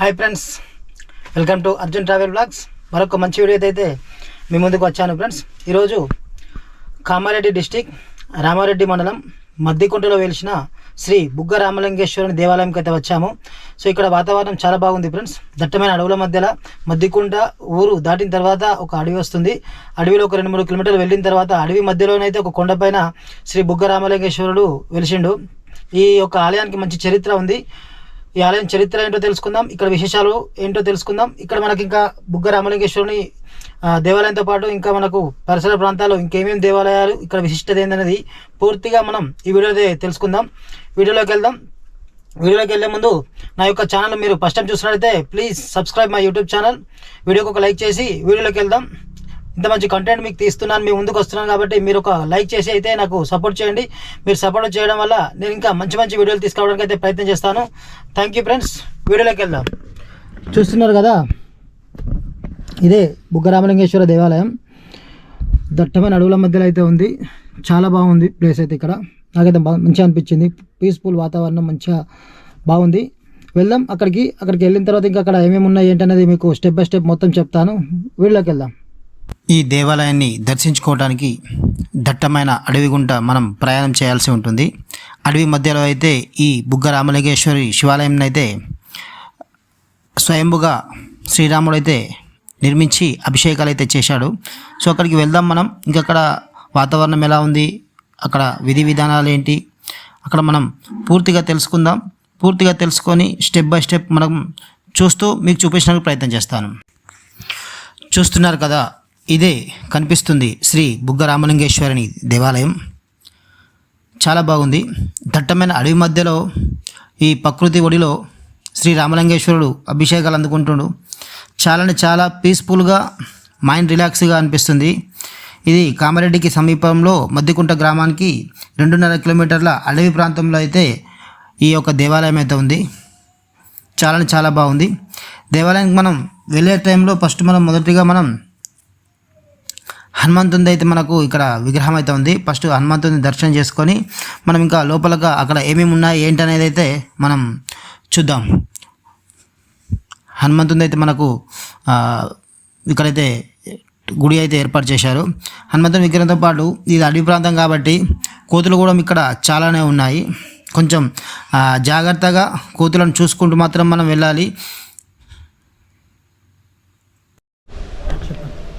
Hi friends welcome to Arjun travel blogs మరొక మంచి video అయితే మీ ముందుకు వచ్చాను ఫ్రెండ్స్ ఈరోజు కామారెడ్డి డిస్టిక్ రామారెడ్డి మండలం మద్దికుంటలో వెలిసిన శ్రీ బుగ్గ రామలింగేశ్వరుని దేవాలయంకి అయితే వచ్చాము. సో ఇక్కడ వాతావరణం చాలా బాగుంది ఫ్రెండ్స్ దట్టమైన అడవుల మధ్యలో మద్దికుంట ఊరు దాటిన తర్వాత ఒక అడవి వస్తుంది. అడవిలో ఒక రెండు మూడు కిలోమీటర్లు వెళ్ళిన తర్వాత అడవి మధ్యలోనైతే ఒక కొండపైన శ్రీ బుగ్గ రామలింగేశ్వరుడు వెలిసిండు. ఈ యొక్క ఆలయానికి మంచి చరిత్ర ఉంది. ఈ ఆలయం చరిత్ర ఏంటో తెలుసుకుందాం. ఇక్కడ విశేషాలు ఏంటో తెలుసుకుందాం. ఇక్కడ మనకి ఇంకా బుగ్గ రామలింగేశ్వరుని దేవాలయంతో పాటు ఇంకా మనకు పరిసర ప్రాంతాల్లో ఇంకేమేమి దేవాలయాలు ఇక్కడ విశిష్టత ఏందనేది పూర్తిగా మనం ఈ వీడియోదే తెలుసుకుందాం. వీడియోలోకి వెళ్దాం. వీడియోలోకి వెళ్ళే ముందు నా యొక్క ఛానల్ మీరు ఫస్ట్ టైం చూసినట్లయితే please subscribe my YouTube channel. వీడియోకి ఒక లైక్ చేసి వీడియోలోకి వెళ్దాం. ఇంత మంచి కంటెంట్ మీకు తీస్తున్నాను మీ ముందుకు వస్తున్నాను కాబట్టి మీరు ఒక లైక్ చేసి అయితే నాకు సపోర్ట్ చేయండి. మీరు సపోర్ట్ చేయడం వల్ల నేను ఇంకా మంచి మంచి వీడియోలు తీసుకోవడానికి అయితే ప్రయత్నం చేస్తాను. థ్యాంక్ యూ ఫ్రెండ్స్ వీడియోలోకి వెళ్దాం. చూస్తున్నారు కదా? ఇదే బుగ్గరామలింగేశ్వర దేవాలయం. దట్టమైన అడవుల మధ్యలో అయితే ఉంది. చాలా బాగుంది ప్లేస్ అయితే ఇక్కడ. నాకైతే మంచిగా అనిపించింది. పీస్ఫుల్ వాతావరణం మంచిగా బాగుంది. వెళ్దాం అక్కడికి. అక్కడికి వెళ్ళిన తర్వాత ఇంకా అక్కడ ఏమేమి ఉన్నాయి ఏంటనేది మీకు స్టెప్ బై స్టెప్ మొత్తం చెప్తాను. వీళ్ళకి వెళ్దాం. ఈ దేవాలయాన్ని దర్శించుకోవడానికి దట్టమైన అడవి గుంట మనం ప్రయాణం చేయాల్సి ఉంటుంది. అడవి మధ్యలో అయితే ఈ బుగ్గ రామలింగేశ్వరి శివాలయం అయితే స్వయంభుగా శ్రీరాముడు అయితే నిర్మించి అభిషేకాలు అయితే చేశాడు. సో అక్కడికి వెళ్దాం మనం. ఇంకా అక్కడ వాతావరణం ఎలా ఉంది? అక్కడ విధి విధానాలు ఏంటి? అక్కడ మనం పూర్తిగా తెలుసుకుందాం. పూర్తిగా తెలుసుకొని స్టెప్ బై స్టెప్ మనం చూస్తూ మీకు చూపించడానికి ప్రయత్నం చేస్తాను. చూస్తున్నారు కదా ఇదే కనిపిస్తుంది శ్రీ బుగ్గ రామలింగేశ్వరిని దేవాలయం. చాలా బాగుంది. దట్టమైన అడవి మధ్యలో ఈ ప్రకృతి ఒడిలో శ్రీ రామలింగేశ్వరుడు అభిషేకాలు అందుకుంటుడు. చాలా చాలా పీస్ఫుల్గా మైండ్ రిలాక్స్గా అనిపిస్తుంది. ఇది కామారెడ్డికి సమీపంలో మద్దికుంట గ్రామానికి రెండున్నర కిలోమీటర్ల అడవి ప్రాంతంలో అయితే ఈ యొక్క దేవాలయం అయితే ఉంది. చాలా చాలా బాగుంది. దేవాలయానికి మనం వెళ్ళే టైంలో ఫస్ట్ మనం మొదటిగా మనం హనుమంతుంది అయితే మనకు ఇక్కడ విగ్రహం అయితే ఉంది. ఫస్ట్ హనుమంతుని దర్శనం చేసుకొని మనం ఇంకా లోపలగా అక్కడ ఏమేమి ఉన్నాయి ఏంటి అనేది అయితే మనం చూద్దాం. హనుమంతుంది అయితే మనకు ఇక్కడైతే గుడి అయితే ఏర్పాటు చేశారు. హనుమంతుని విగ్రహంతో పాటు ఇది అడవి ప్రాంతం కాబట్టి కోతులు కూడా ఇక్కడ చాలానే ఉన్నాయి. కొంచెం జాగ్రత్తగా కోతులను చూసుకుంటూ మాత్రం మనం వెళ్ళాలి.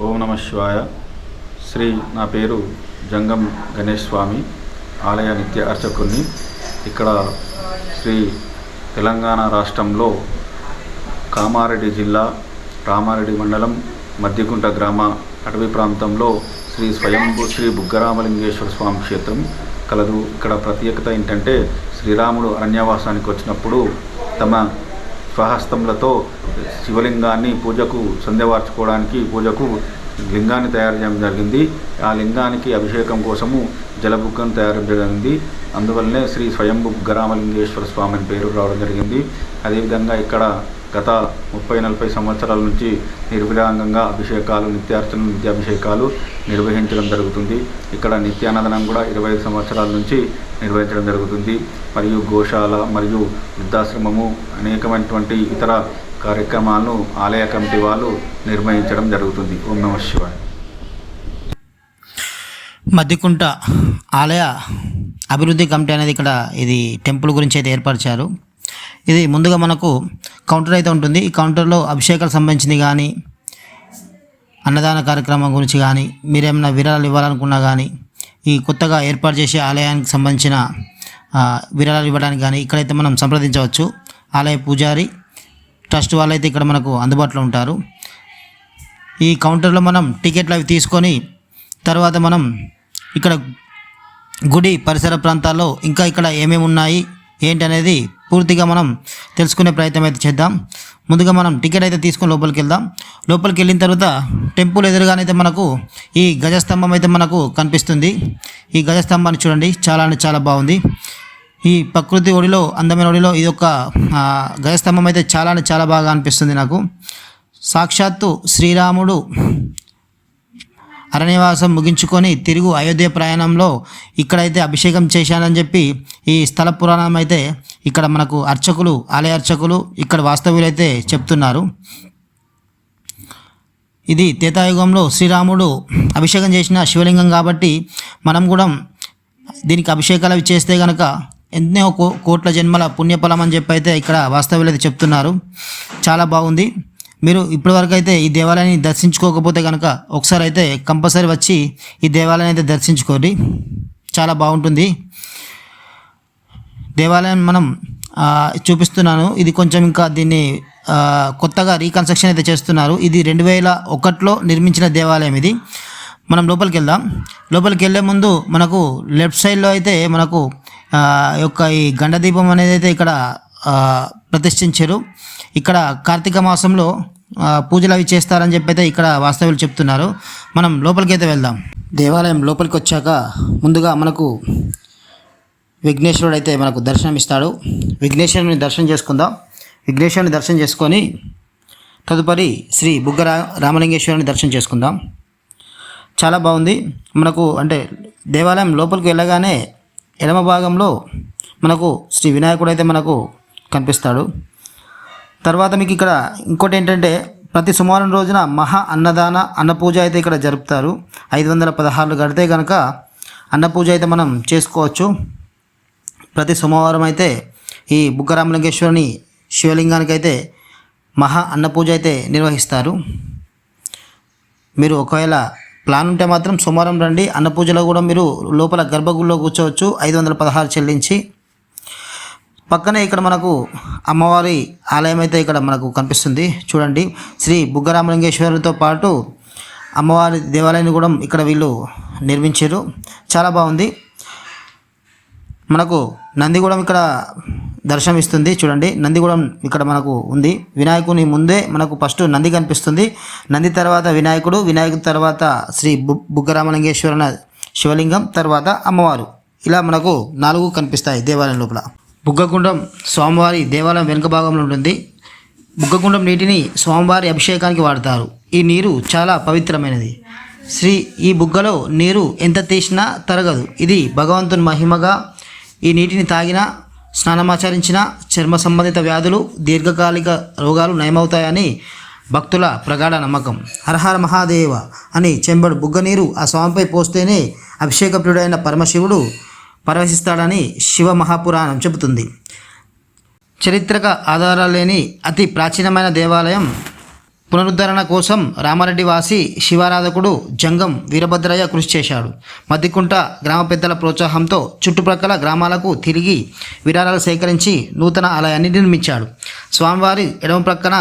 ఓం నమ శివాయ. శ్రీ నా పేరు జంగం గణేష్ స్వామి. ఆలయ నిత్య అర్చకుని ఇక్కడ శ్రీ తెలంగాణ రాష్ట్రంలో కామారెడ్డి జిల్లా రామారెడ్డి మండలం మద్దికుంట గ్రామ అటవీ ప్రాంతంలో శ్రీ స్వయంభూ శ్రీ బుగ్గరామలింగేశ్వర స్వామి క్షేత్రం కలదు. ఇక్కడ ప్రత్యేకత ఏంటంటే శ్రీరాముడు అరణ్యవాసానికి వచ్చినప్పుడు తమ స్వహస్తములతో శివలింగాన్ని పూజకు సంధ్యవార్చుకోవడానికి పూజకు లింగాన్ని తయారు చేయడం జరిగింది. ఆ లింగానికి అభిషేకం కోసము జలబుగ్గను తయారు జరిగింది. అందువల్లనే శ్రీ స్వయంభు బుగ్గరామలింగేశ్వర స్వామి అని పేరు రావడం జరిగింది. అదేవిధంగా ఇక్కడ గత ముప్పై నలభై సంవత్సరాల నుంచి నిర్విరాంగంగా అభిషేకాలు నిత్యార్చనలు నిత్యాభిషేకాలు నిర్వహించడం జరుగుతుంది. ఇక్కడ నిత్యానందనం కూడా ఇరవై ఐదు సంవత్సరాల నుంచి నిర్వహించడం జరుగుతుంది. మరియు గోశాల మరియు వృద్ధాశ్రమము అనేకమైనటువంటి ఇతర కార్యక్రమాలను ఆలయ కమిటీ వాళ్ళు నిర్వహించడం జరుగుతుంది. ఓం నమ శివాయ. మద్దికుంట ఆలయ అభివృద్ధి కమిటీ అనేది ఇక్కడ ఇది టెంపుల్ గురించి అయితే ఏర్పరిచారు. ఇది ముందుగా మనకు కౌంటర్ అయితే ఉంటుంది. ఈ కౌంటర్లో అభిషేకాలకు సంబంధించింది కానీ అన్నదాన కార్యక్రమం గురించి కానీ మీరేమైనా విరాళాలు ఇవ్వాలనుకున్నా కానీ ఈ కొత్తగా ఏర్పాటు చేసే ఆలయానికి సంబంధించిన విరాళాలు ఇవ్వడానికి కానీ ఇక్కడైతే మనం సంప్రదించవచ్చు. ఆలయ పూజారి ట్రస్ట్ వాళ్ళైతే ఇక్కడ మనకు అందుబాటులో ఉంటారు. ఈ కౌంటర్లో మనం టికెట్లు అవి తీసుకొని తర్వాత మనం ఇక్కడ గుడి పరిసర ప్రాంతాల్లో ఇంకా ఇక్కడ ఏమేమి ఉన్నాయి ఏంటి అనేది పూర్తిగా మనం తెలుసుకునే ప్రయత్నం అయితే చేద్దాం. ముందుగా మనం టికెట్ అయితే తీసుకొని లోపలికి వెళ్దాం. లోపలికి వెళ్ళిన తర్వాత టెంపుల్ ఎదురుగానైతే మనకు ఈ గజస్తంభం అయితే మనకు కనిపిస్తుంది. ఈ గజస్తంభాన్ని చూడండి. చాలా అంటే చాలా బాగుంది. ఈ ప్రకృతి ఒడిలో అందమైన ఒడిలో ఇది ఒక ఆ, గజస్తంభం అయితే చాలా అంటే చాలా బాగా అనిపిస్తుంది నాకు. సాక్షాత్తు శ్రీరాముడు అరణ్యవాసం ముగించుకొని తిరుగు అయోధ్య ప్రయాణంలో ఇక్కడైతే అభిషేకం చేశానని చెప్పి ఈ స్థల పురాణం అయితే ఇక్కడ మనకు అర్చకులు ఆలయ అర్చకులు ఇక్కడ వాస్తవ్యులైతే అయితే చెప్తున్నారు. ఇది తేతాయుగంలో శ్రీరాముడు అభిషేకం చేసిన శివలింగం కాబట్టి మనం కూడా దీనికి అభిషేకాలు అవి చేస్తే కనుక ఎన్నో కో కోట్ల జన్మల పుణ్యఫలం అని చెప్పి అయితే ఇక్కడ వాస్తవ్యులు అయితే చెప్తున్నారు. చాలా బాగుంది. మీరు ఇప్పటివరకు అయితే ఈ దేవాలయాన్ని దర్శించుకోకపోతే కనుక ఒకసారి అయితే కంపల్సరీ వచ్చి ఈ దేవాలయాన్ని అయితే దర్శించుకోండి. చాలా బాగుంటుంది. దేవాలయం మనం చూపిస్తున్నాను. ఇది కొంచెం ఇంకా దీన్ని కొత్తగా రీకన్స్ట్రక్షన్ అయితే చేస్తున్నారు. ఇది రెండు వేల ఒకటిలో నిర్మించిన దేవాలయం ఇది. మనం లోపలికి వెళ్దాం. లోపలికి వెళ్ళే ముందు మనకు లెఫ్ట్ సైడ్లో అయితే మనకు యొక్క ఈ గండదీపం అనేది అయితే ఇక్కడ ప్రతిష్ఠించారు. ఇక్కడ కార్తీక మాసంలో పూజలు అవి చేస్తారని చెప్పి అయితే ఇక్కడ వాస్తవ్యులు చెప్తున్నారు. మనం లోపలికి అయితే వెళ్దాం. దేవాలయం లోపలికి వచ్చాక ముందుగా మనకు విఘ్నేశ్వరుడు అయితే మనకు దర్శనం ఇస్తాడు. విఘ్నేశ్వరుని దర్శనం చేసుకుందాం. విఘ్నేశ్వరుని దర్శనం చేసుకొని తదుపరి శ్రీ బుగ్గ రామలింగేశ్వరుని దర్శనం చేసుకుందాం. చాలా బాగుంది. మనకు అంటే దేవాలయం లోపలికి వెళ్ళగానే ఎడమ భాగంలో మనకు శ్రీ వినాయకుడు అయితే మనకు కనిపిస్తాడు. తర్వాత మీకు ఇక్కడ ఇంకోటి ఏంటంటే ప్రతి సోమవారం రోజున మహా అన్నదాన అన్నపూజ అయితే ఇక్కడ జరుపుతారు. ఐదు వందల పదహారులు కడితే కనుక అన్నపూజ అయితే మనం చేసుకోవచ్చు. ప్రతి సోమవారం అయితే ఈ బుగ్గరామలింగేశ్వరుని శివలింగానికి అయితే మహా అన్నపూజ అయితే నిర్వహిస్తారు. మీరు ఒకవేళ ప్లాన్ ఉంటే మాత్రం సోమవారం రండి. అన్నపూజలో కూడా మీరు లోపల గర్భగుడిలో కూర్చోవచ్చు. ఐదు వందల పదహారు చెల్లించి. పక్కనే ఇక్కడ మనకు అమ్మవారి ఆలయం అయితే ఇక్కడ మనకు కనిపిస్తుంది. చూడండి. శ్రీ బుగ్గరామలింగేశ్వరుతో పాటు అమ్మవారి దేవాలయాన్ని కూడా ఇక్కడ వీళ్ళు నిర్మించారు. చాలా బాగుంది. మనకు నందిగూడెం ఇక్కడ దర్శనమిస్తుంది. చూడండి నందిగూడెం ఇక్కడ మనకు ఉంది. వినాయకుని ముందే మనకు ఫస్ట్ నంది కనిపిస్తుంది. నంది తర్వాత వినాయకుడు వినాయకుడు తర్వాత శ్రీ బు బుగ్గరామలింగేశ్వర శివలింగం తర్వాత అమ్మవారు. ఇలా మనకు నాలుగు కనిపిస్తాయి దేవాలయం లోపల. బుగ్గకుండం స్వామివారి దేవాలయం వెనుక భాగంలో ఉంటుంది. బుగ్గకుండం నీటిని స్వామివారి అభిషేకానికి వాడతారు. ఈ నీరు చాలా పవిత్రమైనది. శ్రీ ఈ బుగ్గలో నీరు ఎంత తీసినా తరగదు. ఇది భగవంతుని మహిమగా ఈ నీటిని తాగినా స్నానమాచరించిన చర్మ సంబంధిత వ్యాధులు దీర్ఘకాలిక రోగాలు నయమవుతాయని భక్తుల ప్రగాఢ నమ్మకం. హరహర మహాదేవ అని చెంబడు బుగ్గ నీరు ఆ స్వామిపై పోస్తేనే అభిషేకప్రియుడైన పరమశివుడు పరవశిస్తాడని శివ మహాపురాణం చెబుతుంది. చరిత్రక ఆధారాలు లేని అతి ప్రాచీనమైన దేవాలయం పునరుద్ధరణ కోసం రామారెడ్డి వాసి శివారాధకుడు జంగం వీరభద్రయ్య కృషి చేశాడు. మద్దికుంట గ్రామ పెద్దల ప్రోత్సాహంతో చుట్టుప్రక్కల గ్రామాలకు తిరిగి విరాళాలు సేకరించి నూతన ఆలయాన్ని నిర్మించాడు. స్వామివారి ఎడమ ప్రక్కన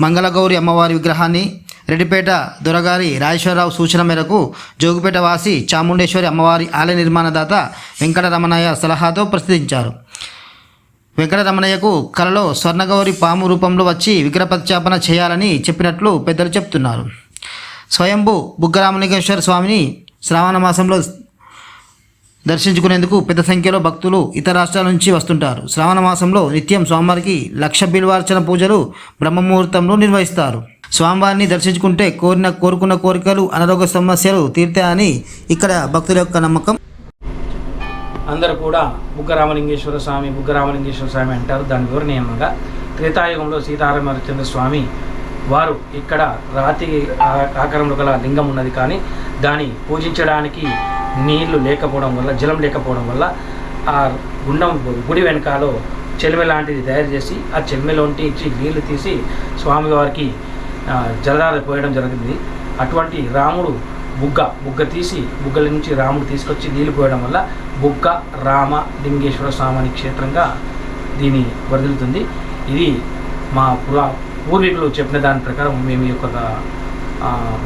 మంగళగౌరి అమ్మవారి విగ్రహాన్ని రెడ్డిపేట దొరగారి రాజేశ్వరరావు సూచన మేరకు జోగుపేట వాసి చాముండేశ్వరి అమ్మవారి ఆలయ నిర్మాణదాత వెంకటరమణయ్య సలహాతో ప్రసిద్ధించారు. వెంకటరమణయ్యకు కలలో స్వర్ణగౌరి పాము రూపంలో వచ్చి విగ్రహ ప్రతిష్టాపన చేయాలని చెప్పినట్లు పెద్దలు చెప్తున్నారు. స్వయంభు బుగ్గరామలింగేశ్వర స్వామిని శ్రావణ మాసంలో దర్శించుకునేందుకు పెద్ద సంఖ్యలో భక్తులు ఇతర రాష్ట్రాల నుంచి వస్తుంటారు. శ్రావణ మాసంలో నిత్యం స్వామివారికి లక్ష బిల్వార్చన పూజలు బ్రహ్మముహూర్తంలో నిర్వహిస్తారు. స్వామివారిని దర్శించుకుంటే కోరిన కోరుకున్న కోరికలు అనారోగ్య సమస్యలు తీరుతాయని ఇక్కడ భక్తుల యొక్క నమ్మకం. అందరూ కూడా బుగ్గరామలింగేశ్వర స్వామి బుగ్గరామలింగేశ్వర స్వామి అంటారు. దాని వివరణ ఏమనగా త్రేతాయుగంలో సీతారామచంద్ర స్వామి వారు ఇక్కడ రాతి ఆకారంలో గల లింగం ఉన్నది కానీ దాన్ని పూజించడానికి నీళ్ళు లేకపోవడం వల్ల జలం లేకపోవడం వల్ల ఆ గుండం గుడి వెనకాలో చెలిమె లాంటిది తయారు చేసి ఆ చెలిమెలోంటి ఇచ్చి నీళ్ళు తీసి స్వామివారికి జలధార పోయడం జరిగింది. అటువంటి రాముడు బుగ్గ బుగ్గ తీసి బుగ్గల నుంచి రాముడు తీసుకొచ్చి నీళ్ళు పోయడం వల్ల బుగ్గ రామ లింగేశ్వర స్వామి క్షేత్రంగా దీని వదిలుతుంది ఇది మా పురా పూర్వీకులు చెప్పిన దాని ప్రకారం మేము ఈ యొక్క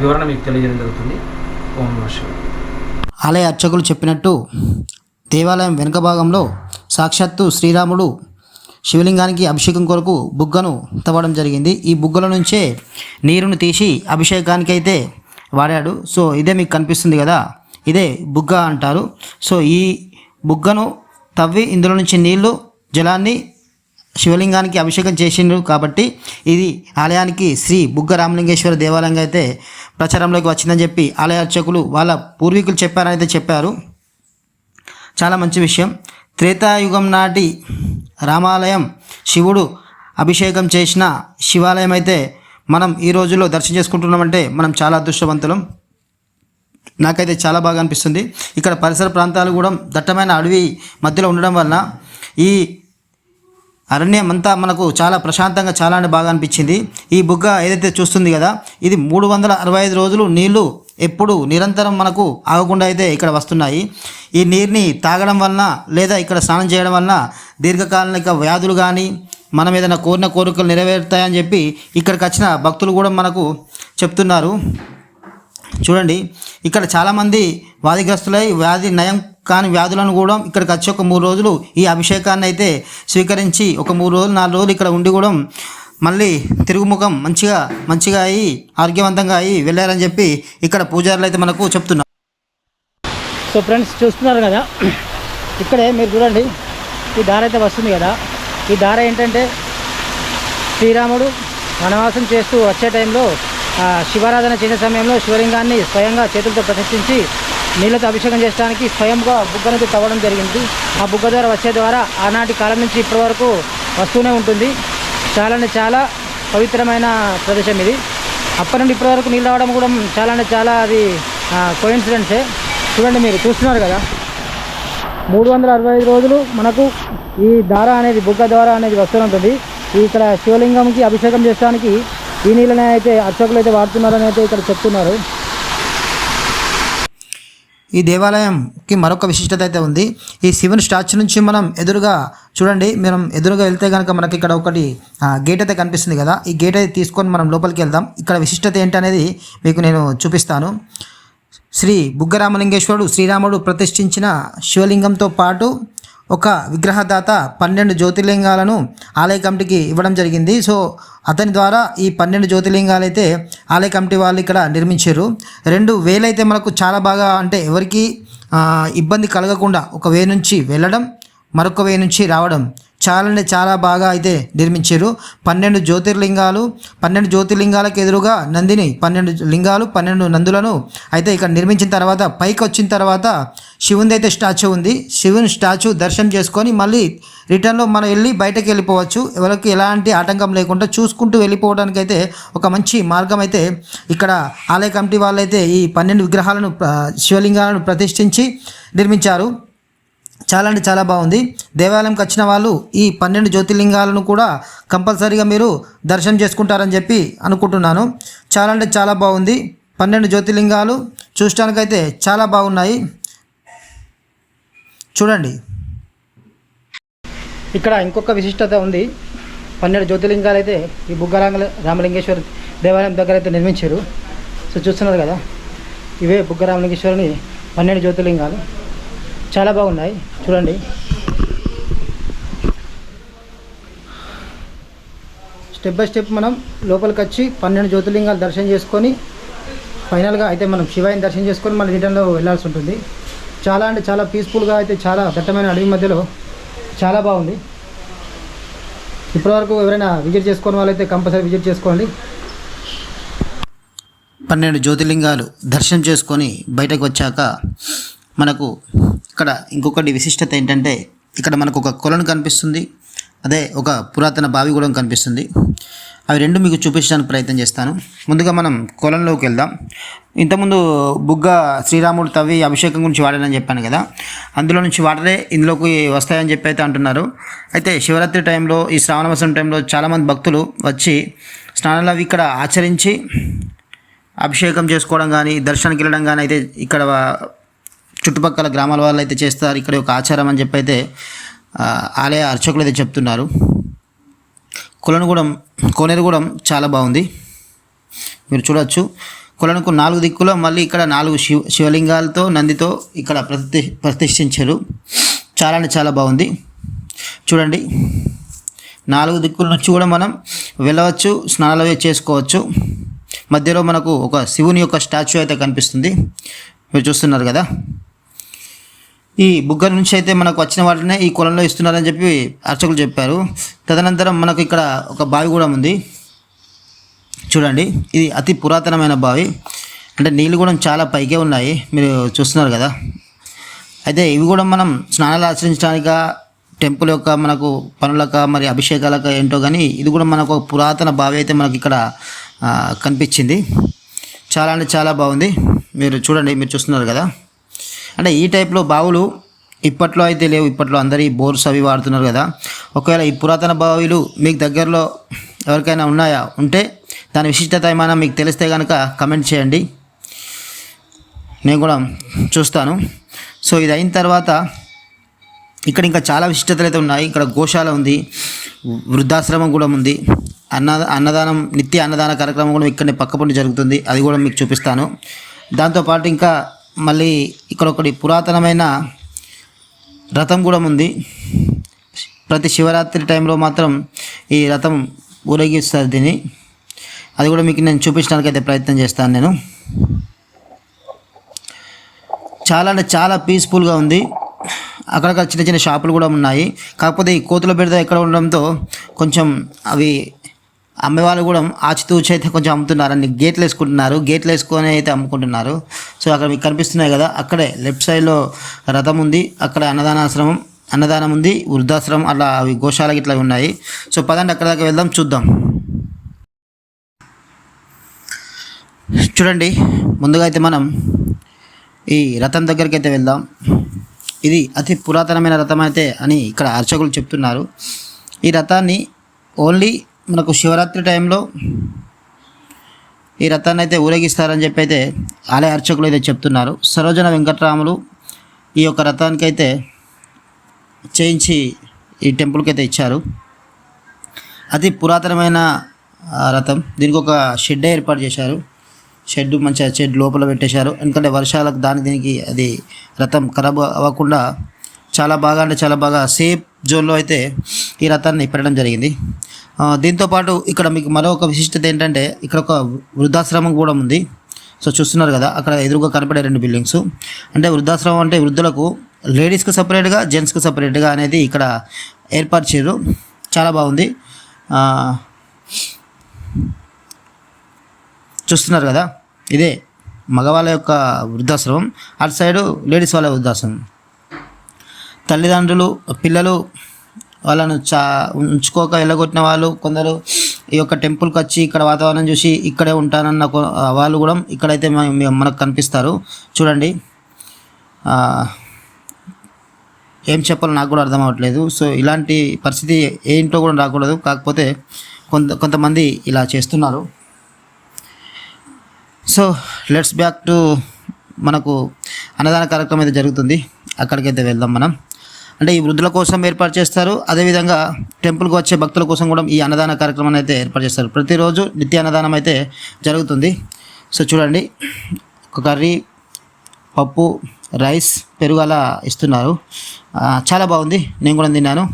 వివరణ మీకు తెలియజేయడం జరుగుతుంది. ఓం నమః ఆలయ అర్చకులు చెప్పినట్టు దేవాలయం వెనుక భాగంలో సాక్షాత్తు శ్రీరాముడు శివలింగానికి అభిషేకం కొరకు బుగ్గను తవ్వడం జరిగింది. ఈ బుగ్గల నుంచే నీరును తీసి అభిషేకానికి అయితే వాడాడు. సో ఇదే మీకు కనిపిస్తుంది కదా. ఇదే బుగ్గ అంటారు. సో ఈ బుగ్గను తవ్వి ఇందులో నుంచి నీళ్ళు జలాన్ని శివలింగానికి అభిషేకం చేసిండ్రు కాబట్టి ఇది ఆలయానికి శ్రీ బుగ్గ రామలింగేశ్వర దేవాలయంగా అయితే ప్రచారంలోకి వచ్చిందని చెప్పి ఆలయ అర్చకులు వాళ్ళ పూర్వీకులు చెప్పారని అయితే చెప్పారు. చాలా మంచి విషయం. త్రేతాయుగం నాటి రామాలయం శివుడు అభిషేకం చేసిన శివాలయం అయితే మనం ఈ రోజుల్లో దర్శనం చేసుకుంటున్నామంటే మనం చాలా అదృష్టవంతులం. నాకైతే చాలా బాగా అనిపిస్తుంది. ఇక్కడ పరిసర ప్రాంతాలు కూడా దట్టమైన అడవి మధ్యలో ఉండడం వలన ఈ అరణ్యం అంతా మనకు చాలా ప్రశాంతంగా చాలా అంటే బాగా అనిపించింది. ఈ బుగ్గ ఏదైతే చూస్తుంది కదా ఇది మూడు వందల అరవై ఐదు రోజులు నీళ్ళు ఎప్పుడు నిరంతరం మనకు ఆగకుండా అయితే ఇక్కడ వస్తున్నాయి. ఈ నీరుని తాగడం వలన లేదా ఇక్కడ స్నానం చేయడం వలన దీర్ఘకాలిక వ్యాధులు కానీ మనం ఏదైనా కోరిన కోరికలు నెరవేరుతాయని చెప్పి ఇక్కడికి వచ్చిన భక్తులు కూడా మనకు చెప్తున్నారు. చూడండి ఇక్కడ చాలామంది వ్యాధిగ్రస్తులై వ్యాధి నయం కాని వ్యాధులను కూడా ఇక్కడికి వచ్చి ఒక మూడు రోజులు ఈ అభిషేకాన్ని అయితే స్వీకరించి ఒక మూడు రోజులు నాలుగు రోజులు ఇక్కడ ఉండి కూడా మళ్ళీ తిరుగుముఖం మంచిగా మంచిగా అయ్యి ఆరోగ్యవంతంగా అయ్యి వెళ్ళారని చెప్పి ఇక్కడ పూజారులు అయితే మనకు చెప్తున్నారు. సో ఫ్రెండ్స్ చూస్తున్నారు కదా? ఇక్కడే మీరు చూడండి ఈ దార అయితే వస్తుంది కదా? ఈ దార ఏంటంటే శ్రీరాముడు వనవాసం చేస్తూ వచ్చే టైంలో శివారాధన చేసే సమయంలో శివలింగాన్ని స్వయంగా చేతులతో ప్రతిష్ఠించి నీళ్ళతో అభిషేకం చేయడానికి స్వయంగా బుగ్గనైతే తవ్వడం జరిగింది. ఆ బుగ్గ ద్వారా వచ్చే ద్వారా ఆనాటి కాలం నుంచి ఇప్పటి వరకు వస్తూనే ఉంటుంది. చాలా అంటే చాలా పవిత్రమైన ప్రదేశం ఇది. అప్పటి నుండి ఇప్పటి వరకు నీళ్ళు రావడం కూడా చాలా అంటే చాలా అది కోయిన్సిడెన్సే చూడండి మీరు చూస్తున్నారు కదా? మూడు వందల అరవై ఐదు రోజులు మనకు ఈ దార అనేది బుగ్గ ద్వారా అనేది వస్తూనే ఉంటుంది. ఇక్కడ శివలింగంకి అభిషేకం చేయడానికి ఈ నీళ్ళనే అయితే అర్చకులు అయితే వాడుతున్నారని అయితే ఇక్కడ చెప్తున్నారు. ఈ దేవాలయంకి మరొక విశిష్టత అయితే ఉంది. ఈ శివుని స్టాచ్యూ నుంచి మనం ఎదురుగా చూడండి మనం ఎదురుగా వెళ్తే కనుక మనకి ఇక్కడ ఒకటి గేట్ అయితే కనిపిస్తుంది కదా. ఈ గేట్ అయితే తీసుకొని మనం లోపలికి వెళ్దాం. ఇక్కడ విశిష్టత ఏంటనేది మీకు నేను చూపిస్తాను. శ్రీ బుగ్గరామలింగేశ్వరుడు శ్రీరాముడు ప్రతిష్ఠించిన శివలింగంతో పాటు ఒక విగ్రహదాత పన్నెండు జ్యోతిర్లింగాలను ఆలయ కమిటీకి ఇవ్వడం జరిగింది. సో అతని ద్వారా ఈ పన్నెండు జ్యోతిర్లింగాలు అయితే ఆలయ కమిటీ వాళ్ళు ఇక్కడ నిర్మించారు. రెండు వేలైతే మనకు చాలా బాగా అంటే ఎవరికి ఇబ్బంది కలగకుండా ఒక వే నుంచి వెళ్ళడం మరొక వే నుంచి రావడం చాలా అంటే చాలా బాగా అయితే నిర్మించారు. పన్నెండు జ్యోతిర్లింగాలు పన్నెండు జ్యోతిర్లింగాలకు ఎదురుగా నందిని పన్నెండు లింగాలు పన్నెండు నందులను అయితే ఇక్కడ నిర్మించిన తర్వాత పైకి వచ్చిన తర్వాత శివుంది అయితే స్టాచ్యూ ఉంది. శివుని స్టాచ్యూ దర్శనం చేసుకొని మళ్ళీ రిటర్న్లో మనం వెళ్ళి బయటకు వెళ్ళిపోవచ్చు. ఎవరికి ఎలాంటి ఆటంకం లేకుండా చూసుకుంటూ వెళ్ళిపోవడానికి అయితే ఒక మంచి మార్గం అయితే ఇక్కడ ఆలయ కమిటీ వాళ్ళైతే ఈ పన్నెండు విగ్రహాలను శివలింగాలను ప్రతిష్ఠించి నిర్మించారు. చాలా అంటే చాలా బాగుంది. దేవాలయంకి వచ్చిన వాళ్ళు ఈ పన్నెండు జ్యోతిర్లింగాలను కూడా కంపల్సరీగా మీరు దర్శనం చేసుకుంటారని చెప్పి అనుకుంటున్నాను. చాలా అంటే చాలా బాగుంది. పన్నెండు జ్యోతిర్లింగాలు చూడటానికైతే చాలా బాగున్నాయి. చూడండి. ఇక్కడ ఇంకొక విశిష్టత ఉంది. పన్నెండు జ్యోతిర్లింగాలు అయితే ఈ బుగ్గరాంగ రామలింగేశ్వర దేవాలయం దగ్గర అయితే నిర్మించారు. సో చూస్తున్నారు కదా ఇవే బుగ్గ రామలింగేశ్వరుని పన్నెండు జ్యోతిర్లింగాలు. చాలా బాగున్నాయి. చూడండి. స్టెప్ బై స్టెప్ మనం లోపలికి వచ్చి పన్నెండు జ్యోతిర్లింగాలు దర్శనం చేసుకొని ఫైనల్గా అయితే మనం శివాయిని దర్శనం చేసుకొని మళ్ళీ రిటర్న్లో వెళ్ళాల్సి ఉంటుంది. చాలా అంటే చాలా పీస్ఫుల్గా అయితే చాలా దట్టమైన అడవి మధ్యలో చాలా బాగుంది. ఇప్పటివరకు ఎవరైనా విజిట్ చేసుకుని వాళ్ళైతే కంపల్సరీ విజిట్ చేసుకోండి. పన్నెండు జ్యోతిర్లింగాలు దర్శనం చేసుకొని బయటకు వచ్చాక మనకు ఇక్కడ ఇంకొకటి విశిష్టత ఏంటంటే ఇక్కడ మనకు ఒక కొలను కనిపిస్తుంది. అదే ఒక పురాతన బావి కూడా కనిపిస్తుంది. అవి రెండు మీకు చూపించడానికి ప్రయత్నం చేస్తాను. ముందుగా మనం కొలంలోకి వెళ్దాం. ఇంతకుముందు బుగ్గ శ్రీరాముడు తవ్వి అభిషేకం గురించి వాడానని చెప్పాను కదా. అందులో నుంచి వాటరే ఇందులోకి వస్తాయని చెప్పి అయితే అంటున్నారు. అయితే శివరాత్రి టైంలో ఈ శ్రావణ మాసం టైంలో చాలామంది భక్తులు వచ్చి స్నానాలు అవి ఇక్కడ ఆచరించి అభిషేకం చేసుకోవడం కానీ దర్శనానికి వెళ్ళడం కానీ అయితే ఇక్కడ చుట్టుపక్కల గ్రామాల వాళ్ళు అయితే చేస్తారు. ఇక్కడ ఒక ఆచారం అని చెప్పి అయితే ఆలయ అర్చకులు అయితే చెప్తున్నారు. కొలనుగూడెం కోనేరుగూడెం చాలా బాగుంది. మీరు చూడొచ్చు. కొలనుకు నాలుగు దిక్కులో మళ్ళీ ఇక్కడ నాలుగు శివ శివలింగాలతో నందితో ఇక్కడ ప్రతి ప్రతిష్ఠించారు. చాలా అంటే చాలా బాగుంది. చూడండి. నాలుగు దిక్కుల నుంచి కూడా మనం వెళ్ళవచ్చు స్నానాలు అవి చేసుకోవచ్చు. మధ్యలో మనకు ఒక శివుని యొక్క స్టాచ్యూ అయితే కనిపిస్తుంది. మీరు చూస్తున్నారు కదా. ఈ బుగ్గ నుంచి అయితే మనకు వచ్చిన వాటినే ఈ కులంలో ఇస్తున్నారని చెప్పి అర్చకులు చెప్పారు. తదనంతరం మనకు ఇక్కడ ఒక బావి కూడా ఉంది. చూడండి ఇది అతి పురాతనమైన బావి. అంటే నీళ్ళు కూడా చాలా పైకే ఉన్నాయి. మీరు చూస్తున్నారు కదా. అయితే ఇవి కూడా మనం స్నానాలు ఆచరించడానిక టెంపుల్ యొక్క మనకు పనులక మరి అభిషేకాలక ఏంటో కానీ ఇది కూడా మనకు ఒక పురాతన బావి అయితే మనకి ఇక్కడ కనిపించింది. చాలా అంటే చాలా బాగుంది. మీరు చూడండి మీరు చూస్తున్నారు కదా. అంటే ఈ టైప్లో బావులు ఇప్పట్లో అయితే లేవు. ఇప్పట్లో అందరి బోర్స్ అవి వాడుతున్నారు కదా. ఒకవేళ ఈ పురాతన బావిలు మీకు దగ్గరలో ఎవరికైనా ఉన్నాయా? ఉంటే దాని విశిష్టత ఏమైనా మీకు తెలిస్తే కనుక కమెంట్ చేయండి. నేను కూడా చూస్తాను. సో ఇది అయిన తర్వాత ఇక్కడ ఇంకా చాలా విశిష్టతలు అయితే ఉన్నాయి. ఇక్కడ గోశాల ఉంది. వృద్ధాశ్రమం కూడా ఉంది. అన్న అన్నదానం నిత్య అన్నదాన కార్యక్రమం కూడా ఇక్కడనే పక్కపండి జరుగుతుంది. అది కూడా మీకు చూపిస్తాను. దాంతోపాటు ఇంకా మళ్ళీ ఇక్కడ ఒకటి పురాతనమైన రథం కూడా ఉంది. ప్రతి శివరాత్రి టైంలో మాత్రం ఈ రథం ఊరేగిస్తారు దీన్ని. అది కూడా మీకు నేను చూపించడానికి అయితే ప్రయత్నం చేస్తాను నేను. చాలా అంటే చాలా పీస్ఫుల్గా ఉంది. అక్కడక్కడ చిన్న చిన్న షాపులు కూడా ఉన్నాయి. కాకపోతే ఈ కోతుల బెడద ఎక్కడ ఉండడంతో కొంచెం అవి అమ్మేవాళ్ళు కూడా ఆచితూచి అయితే కొంచెం అమ్ముతున్నారు. అన్ని గేట్లు వేసుకుంటున్నారు. గేట్లు వేసుకొని అయితే అమ్ముకుంటున్నారు. సో అక్కడ మీకు కనిపిస్తున్నాయి కదా అక్కడే లెఫ్ట్ సైడ్లో రథం ఉంది. అక్కడ అన్నదానాశ్రమం అన్నదానం ఉంది. వృద్ధాశ్రమం అలా అవి గోశాల ఇట్లా ఉన్నాయి. సో పదండి అక్కడ దాకా వెళ్దాం చూద్దాం. చూడండి ముందుగా అయితే మనం ఈ రథం దగ్గరికి అయితే వెళ్దాం. ఇది అతి పురాతనమైన రథం అయితే అని ఇక్కడ అర్చకులు చెప్తున్నారు. ఈ రథాన్ని ఓన్లీ మనకు శివరాత్రి టైంలో ఈ రథాన్ని అయితే ఊరేగిస్తారని చెప్పి అయితే ఆలయ అర్చకులు అయితే చెప్తున్నారు. సరోజన వెంకటరాములు ఈ యొక్క రథానికి అయితే చేయించి ఈ టెంపుల్కి అయితే ఇచ్చారు. అతి పురాతనమైన రథం. దీనికి ఒక షెడ్ ఏర్పాటు చేశారు. షెడ్ మంచిగా షెడ్ లోపల పెట్టేశారు. ఎందుకంటే వర్షాలకు దానికి దీనికి అది రథం ఖరాబ్ అవ్వకుండా చాలా బాగా అంటే చాలా బాగా సేఫ్ జోన్లో అయితే ఈ రథాన్ని పెట్టడం జరిగింది. దీంతోపాటు ఇక్కడ మీకు మరో ఒక విశిష్టత ఏంటంటే ఇక్కడ ఒక వృద్ధాశ్రమం కూడా ఉంది. సో చూస్తున్నారు కదా అక్కడ ఎదురుగా కనపడే రెండు బిల్డింగ్స్. అంటే వృద్ధాశ్రమం అంటే వృద్ధులకు లేడీస్కి సపరేట్గా జెంట్స్కి సపరేట్గా అనేది ఇక్కడ ఏర్పరిచారు చాలా బాగుంది. చూస్తున్నారు కదా ఇదే మగవాళ్ళ యొక్క వృద్ధాశ్రమం. అటు సైడు లేడీస్ వాళ్ళ వృద్ధాశ్రమం. తల్లిదండ్రులు పిల్లలు వాళ్ళను చా ఉంచుకోక వెళ్ళగొట్టిన వాళ్ళు కొందరు ఈ యొక్క టెంపుల్కి వచ్చి ఇక్కడ వాతావరణం చూసి ఇక్కడే ఉంటానన్న వాళ్ళు కూడా ఇక్కడైతే మనకు కనిపిస్తారు. చూడండి. ఏం చెప్పాలో నాకు కూడా అర్థం అవ్వట్లేదు. సో ఇలాంటి పరిస్థితి ఏంటో కూడా రాకూడదు. కాకపోతే కొంత కొంతమంది ఇలా చేస్తున్నారు. సో లెట్స్ బ్యాక్ టు మనకు అన్నదాన కార్యక్రమం అయితే జరుగుతుంది. అక్కడికైతే వెళ్దాం మనం. అంటే ఈ వృద్ధుల కోసం ఏర్పాటు చేస్తారు. అదేవిధంగా టెంపుల్కి వచ్చే భక్తుల కోసం కూడా ఈ అన్నదాన కార్యక్రమాన్ని అయితే ఏర్పాటు చేస్తారు. ప్రతిరోజు నిత్య అన్నదానం అయితే జరుగుతుంది. సో చూడండి ఒక కర్రీ పప్పు రైస్ పెరుగు అలా ఇస్తున్నారు. చాలా బాగుంది. నేను కూడా తిన్నాను.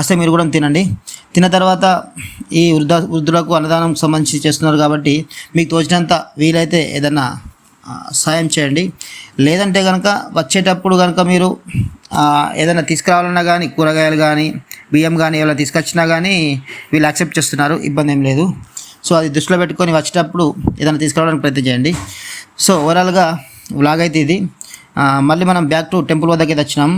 అసలు మీరు కూడా తినండి. తిన్న తర్వాత ఈ వృద్ధ వృద్ధులకు అన్నదానం సంబంధించి చేస్తున్నారు కాబట్టి మీకు తోచినంత వీలైతే ఏదన్నా సాయం చేయండి. లేదంటే కనుక వచ్చేటప్పుడు కనుక మీరు ఏదైనా తీసుకురావాలన్నా కానీ కూరగాయలు కానీ బియ్యం కానీ ఏమైనా తీసుకొచ్చినా కానీ వీళ్ళు యాక్సెప్ట్ చేస్తున్నారు. ఇబ్బంది ఏం లేదు. సో అది దృష్టిలో పెట్టుకొని వచ్చేటప్పుడు ఏదైనా తీసుకురావడానికి ప్రయత్నం చేయండి. సో ఓవరాల్గా వ్లాగ్ అయితే ఇది. మళ్ళీ మనం బ్యాక్ టు టెంపుల్ వద్దకి వచ్చినాం.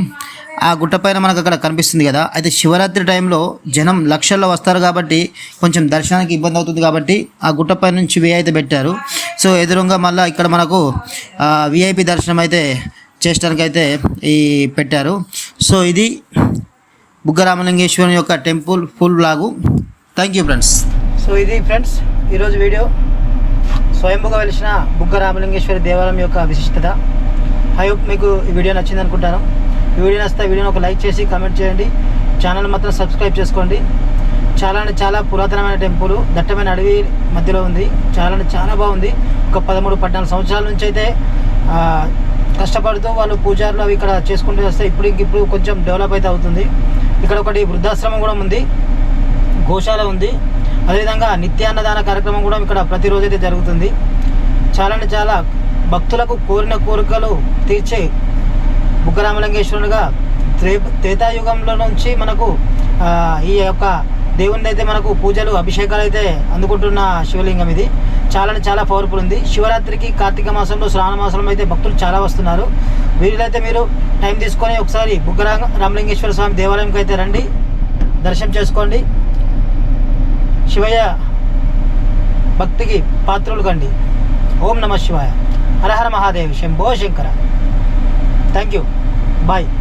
ఆ గుట్ట పైన మనకు అక్కడ కనిపిస్తుంది కదా. అయితే శివరాత్రి టైంలో జనం లక్షల్లో వస్తారు కాబట్టి కొంచెం దర్శనానికి ఇబ్బంది అవుతుంది కాబట్టి ఆ గుట్ట పైన నుంచి వే అయితే పెట్టారు. సో ఎదురుగా మళ్ళీ ఇక్కడ మనకు విఐపి దర్శనం అయితే చేయడానికి అయితే ఈ పెట్టారు. సో ఇది బుగ్గరామలింగేశ్వరుని యొక్క temple full blog. Thank you friends. So ఇది ఫ్రెండ్స్ ఈరోజు వీడియో స్వయంభుగా వెలిసిన బుగ్గ రామలింగేశ్వరి దేవాలయం యొక్క విశిష్టత. ఐ హోప్ మీకు ఈ వీడియో నచ్చింది అనుకుంటాను. ఈ వీడియో నచ్చితే వీడియోని ఒక లైక్ చేసి కమెంట్ చేయండి. ఛానల్ మాత్రం సబ్స్క్రైబ్ చేసుకోండి. చాలా అంటే చాలా పురాతనమైన టెంపుల్ దట్టమైన అడవి మధ్యలో ఉంది. చాలా అంటే చాలా బాగుంది. ఒక పదమూడు పద్నాలుగు సంవత్సరాల నుంచి అయితే కష్టపడుతూ వాళ్ళు పూజారులు అవి ఇక్కడ చేసుకుంటూ వస్తే ఇప్పుడు ఇప్పుడు కొంచెం డెవలప్ అయితే అవుతుంది. ఇక్కడ ఒకటి వృద్ధాశ్రమం కూడా ఉంది. గోశాల ఉంది. అదేవిధంగా నిత్యాన్నదాన కార్యక్రమం కూడా ఇక్కడ ప్రతిరోజు అయితే జరుగుతుంది. చాలా అంటే చాలా భక్తులకు కోరిన కోరికలు తీర్చే బుగ్గరామలింగేశ్వరుడుగా త్రే త్రేతాయుగంలో నుంచి మనకు ఈ యొక్క దేవుని అయితే మనకు పూజలు అభిషేకాలు అయితే అందుకుంటున్న శివలింగం ఇది. చాలా చాలా పవర్ఫుల్ ఉంది. శివరాత్రికి కార్తీక మాసంలో శ్రావణ మాసంలో అయితే భక్తులు చాలా వస్తున్నారు. వీళ్ళైతే మీరు టైం తీసుకొని ఒకసారి బుగ్గరా రామలింగేశ్వర స్వామి దేవాలయంకి అయితే రండి. దర్శనం చేసుకోండి. శివయ్య భక్తికి పాత్రులు కండి. ఓం నమ శివాయ. Hara Hara Mahadev. Shambho Shankara. Thank you bye